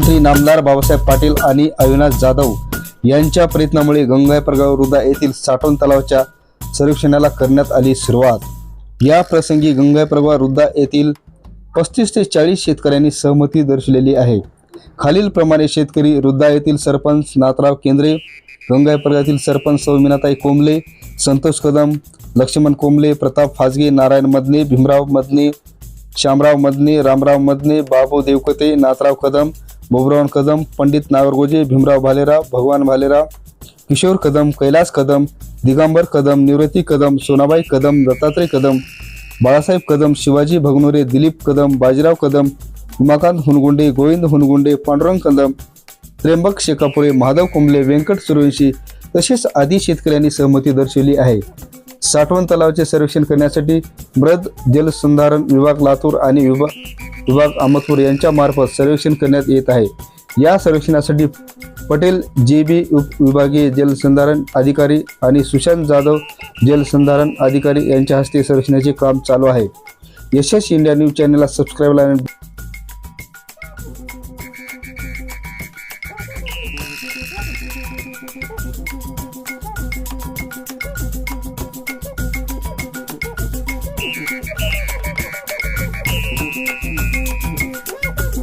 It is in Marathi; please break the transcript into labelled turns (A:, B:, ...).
A: मंत्री नामदार बाबासाहेब पाटील आणि अविनाश जाधव यांच्या प्रयत्नामुळे गंगाप्रगाव रुदा येथील साठवण तलावाच्या सर्वेक्षणाला करण्यात आली सुरुवात. या प्रसंगी गंगाप्रगाव रुद्दा येथील पस्तीस ते चाळीस शेतकऱ्यांनी सहमती दर्शवलेली आहे. खालीलप्रमाणे शेतकरी वृद्धा येथील सरपंच नाथराव केंद्रे गंगाप्रगातील सरपंच सौमिनाताई कोंबले संतोष कदम लक्ष्मण कोंबले प्रताप फाजगे नारायण मदने भीमराव मदने श्यामराव मदने रामराव मदने बाबू देवकते नाथराव कदम बोबराव कदम पंडित नागरगोजे भीमराव भालेराव भगवान भालेराव किशोर कदम कैलास कदम दिगंबर कदम निवृत्ती कदम सोनाबाई कदम दत्तात्रय कदम बाळासाहेब कदम शिवाजी भगनोरे दिलीप कदम बाजीराव कदम उमाकांत हुनगुंडे गोविंद हुनगुंडे पांडुरंग कदम त्र्यंबक शेकापुरे महादेव कुंबले व्यंकट सुरवंशी तसेच आदी शेतकऱ्यांनी सहमती दर्शवली आहे. साठवण तलावाचे सर्वेक्षण करण्यासाठी मृद जलसंधारण विभाग लातूर आणि विभाग विभाग अहमदपूर यांच्या मार्फत सर्वेक्षण करण्यात येत आहे. या सर्वेक्षणासाठी पटेल जे बी विभागीय जलसंधारण अधिकारी आणि सुशांत जाधव जलसंधारण अधिकारी यांच्या हस्ते सर्वेक्षणाचे काम चालू आहे. यशस इंडिया न्यूज चॅनलला सबस्क्राईब आणि Música